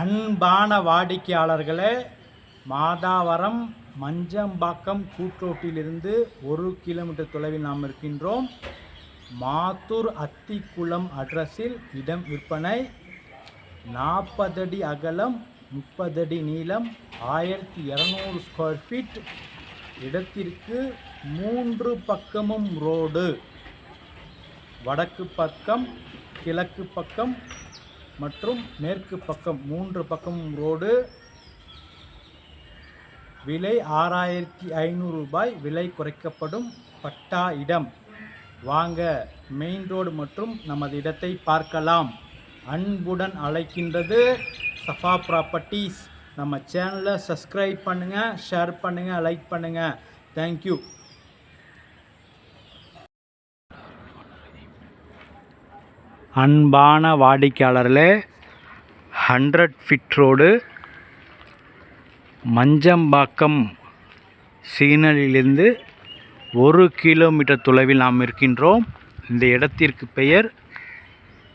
அன்பான வாடிக்கையாளர்களே மாதாவரம் மஞ்சம்பாக்கம் கூட்டோட்டிலிருந்து ஒரு கிலோமீட்டர் தொலைவில் நாம் இருக்கின்றோம். மாத்தூர் அத்திக்குளம் அட்ரஸில் இடம் விற்பனை நாற்பதடி அகலம் முப்பதடி நீளம் ஆயிரத்தி இரநூறு ஸ்கொயர் ஃபீட் இடத்திற்கு மூன்று பக்கமும் ரோடு வடக்கு பக்கம் கிழக்கு பக்கம் மற்றும் மேற்கு பக்கம் மூன்று பக்கம் ரோடு. விலை ஆறாயிரத்தி ஐநூறு ரூபாய். விலை குறைக்கப்படும் பட்டா இடம். வாங்க மெயின் ரோடு மற்றும் நமது இடத்தை பார்க்கலாம். அன்புடன் அழைக்கின்றது சஃபா ப்ராப்பர்ட்டிஸ் நம்ம சேனலை சப்ஸ்கிரைப் பண்ணுங்கள் ஷேர் பண்ணுங்கள் லைக் பண்ணுங்கள் தேங்க்யூ அன்பான வாடிக்கையாளர்களே ஹண்ட்ரட் ஃபிட் ரோடு மஞ்சம்பாக்கம் சிக்னலிலிருந்து ஒரு கிலோமீட்டர் தொலைவில் நாம் இருக்கின்றோம். இந்த இடத்திற்கு பெயர்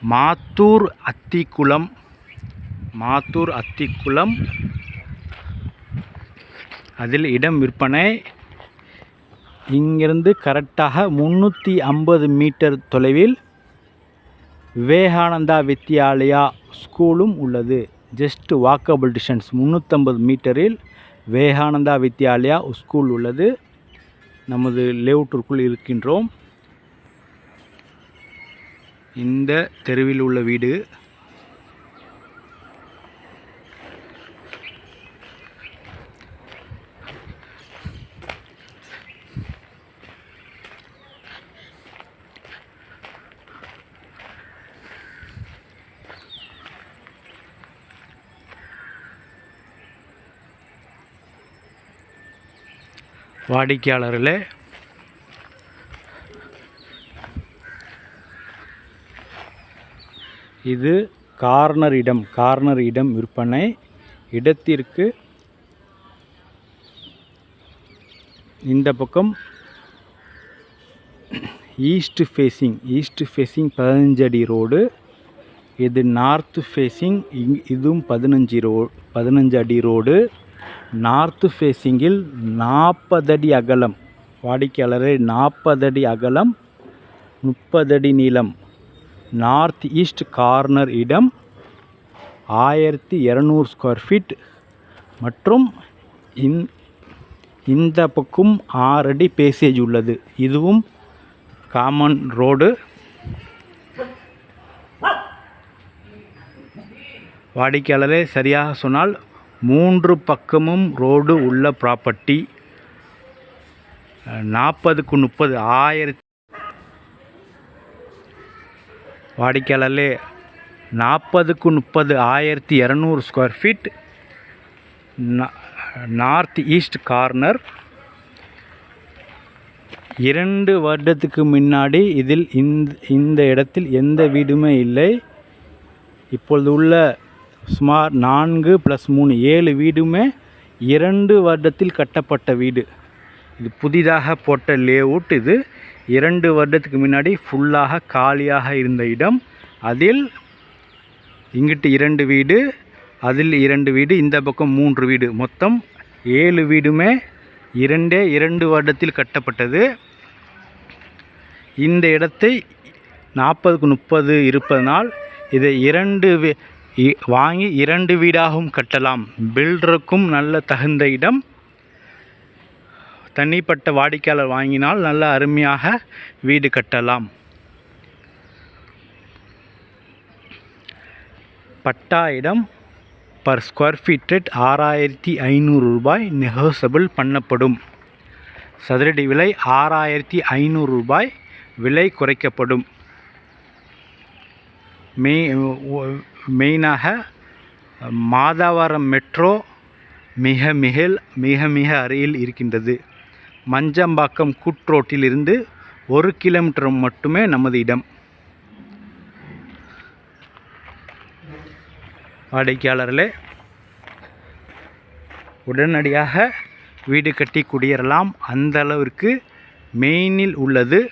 மாத்தூர் அத்திக்குளம். மாத்தூர் அத்திக்குளம். அதில் இடம் விற்பனை. இங்கிருந்து கரெக்டாக முந்நூற்றி ஐம்பது மீட்டர் தொலைவில் விவேகானந்தா வித்யாலயா ஸ்கூலும் உள்ளது. ஜஸ்ட் வாக்கபிள் டிஸ்டன்ஸ் முந்நூற்றம்பது மீட்டரில் விவேகானந்தா வித்யாலயா ஸ்கூல் உள்ளது. நமது லேவுட்டிற்குள் இருக்கின்றோம். இந்த தெருவில் உள்ள வீடு வாடிக்கையாளர்களே. இது கார்னர் இடம் கார்னர் இடம் விற்பனை. இடத்திற்கு இந்த பக்கம் ஈஸ்ட் ஃபேஸிங் ஈஸ்ட் ஃபேஸிங் பதினஞ்சு அடி ரோடு. இது நார்த் ஃபேஸிங் இங் இதுவும் பதினஞ்சு ரோ பதினஞ்சு அடி ரோடு. நார்த்து ஃபேஸிங்கில் நாற்பது அடி அகலம் வாடிக்கையாளரே நாற்பது அடி அகலம் முப்பது அடி நீளம். நார்த் ஈஸ்ட் கார்னர் இடம் ஆயிரத்தி இரநூறு ஸ்கொயர் ஃபீட் மற்றும் இந் இந்த பக்கம் ஆறடி பேசேஜ் உள்ளது. இதுவும் காமன் ரோடு. வாடிக்கையாளரே சரியாக சொன்னால் மூன்று பக்கமும் ரோடு உள்ள ப்ராப்பர்ட்டி நாற்பதுக்கு முப்பது ஆயிரத்தி வாடிக்கையாளர்களே நாற்பதுக்கு முப்பது ஆயிரத்தி இரநூறு square feet north east corner இரண்டு வருடத்துக்கு முன்னாடி இதில் இந்த இந்த இடத்தில் எந்த வீடுமே இல்லை. இப்பொழுது உள்ள சுமார் நான்கு ப்ளஸ் மூணு ஏழு வீடுமே இரண்டு வருடத்தில் கட்டப்பட்ட வீடு. இது புதிதாக போட்ட லேஅவுட் இது. இரண்டு வருடத்துக்கு முன்னாடி ஃபுல்லாக காலியாக இருந்த இடம். அதில் இங்கிட்டு இரண்டு வீடு அதில் இரண்டு வீடு இந்த பக்கம் மூன்று வீடு. மொத்தம் ஏழு வீடுமே இரண்டே இரண்டு வருடத்தில் கட்டப்பட்டது. இந்த இடத்தை நாற்பதுக்கு முப்பது இருப்பதனால் இதை இரண்டு வாங்கி இரண்டு வீடாகவும் கட்டலாம். பில்டருக்கும் நல்ல தகுந்த இடம். தனிப்பட்ட வாடிக்கையாளர் வாங்கினால் நல்ல அருமையாக வீடு கட்டலாம். பட்டா இடம் பர் ஸ்கொயர் ஃபீட் ரேட் ஆறாயிரத்தி ஐநூறு ரூபாய் நெகோசபிள் பண்ணப்படும். சதுரடி விலை ஆறாயிரத்தி ஐநூறு ரூபாய் விலை குறைக்கப்படும். மே மெயினாக மாதாவரம் மெட்ரோ மிக மிக மிக மிக அருகில் இருக்கின்றது. மஞ்சம்பாக்கம் கூட்ரோட்டிலிருந்து ஒரு கிலோமீட்டர் மட்டுமே நமது இடம். வாடிக்கையாளர்களே உடனடியாக வீடு கட்டி குடியேறலாம். அந்த அளவிற்கு மெயினில் உள்ளது